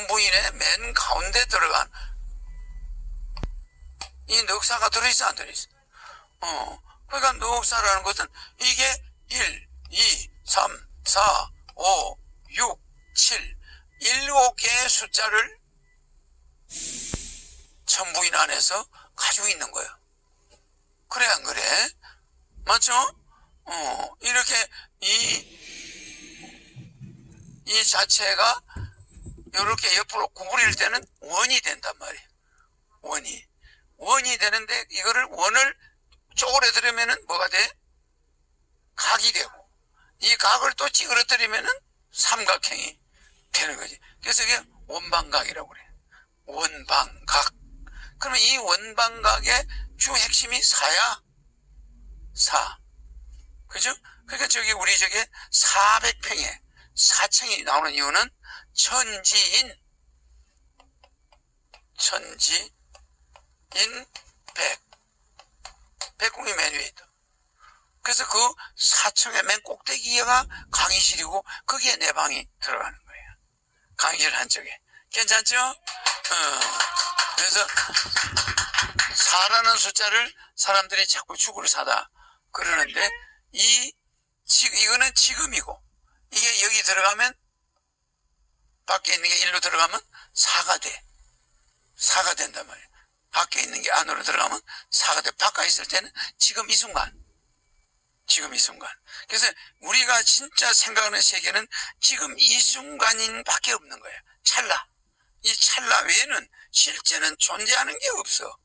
천부인의 맨 가운데 들어간 이 넉사가 들어있어 안 들어있어? 어. 그러니까 넉사라는 것은 이게 1, 2, 3, 4, 5, 6, 7, 7개의 숫자를 천부인 안에서 가지고 있는 거예요. 그래 안 그래? 맞죠? 어, 이렇게 이, 이 자체가 이렇게 옆으로 구부릴 때는 원이 된단 말이에요. 원이. 원이 되는데 이거를 원을 쪼그려들으면은 뭐가 돼? 각이 되고 이 각을 또 찌그러뜨리면은 삼각형이 되는 거지. 그래서 이게 원방각이라고 그래. 원방각. 그러면 이 원방각의 주 핵심이 사야 사. 그죠? 그러니까 저기 우리 저게 400평에 4층이 나오는 이유는 천지인 천지인 백 백궁이 맨 위에 있다. 그래서 그 4층의 맨 꼭대기가 강의실이고 거기에 내 방이 들어가는 거예요. 강의실 한쪽에. 괜찮죠? 어. 그래서 4라는 숫자를 사람들이 자꾸 축으로 사다 그러는데 이 지금 이거는 지금이고 이게 여기 들어가면 밖에 있는 게 일로 들어가면 4가 돼. 4가 된단 말이야. 밖에 있는 게 안으로 들어가면 4가 돼. 바깥에 있을 때는 지금 이 순간. 지금 이 순간. 그래서 우리가 진짜 생각하는 세계는 지금 이 순간인 밖에 없는 거예요. 찰나. 이 찰나 외에는 실제는 존재하는 게 없어.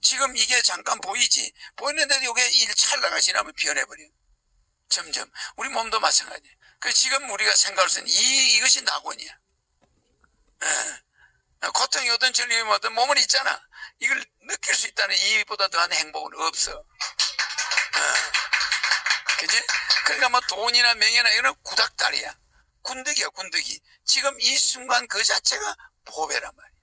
지금 이게 잠깐 보이지. 보이는데도 이게 일 찰나가 지나면 변해버려. 점점. 우리 몸도 마찬가지야. 그 지금 우리가 생각할 수 있는 이, 이것이 낙원이야. 예. 고통이 오든 즐림이 오든 몸은 있잖아. 이걸 느낄 수 있다는 이보다 더한 행복은 없어. 예. 그지? 그러니까 뭐 돈이나 명예나 이런 구닥다리야. 군덕이야, 군덕이. 지금 이 순간 그 자체가 보배란 말이야.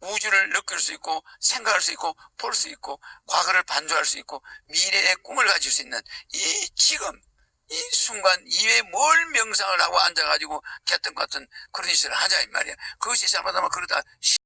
우주를 느낄 수 있고, 생각할 수 있고, 볼 수 있고, 과거를 반주할 수 있고, 미래의 꿈을 가질 수 있는 이 지금, 이 순간 이외에 뭘 명상을 하고 앉아가지고 개똥 같은 그런 짓을 하자 이 말이야. 그것이 잘못하면 그러다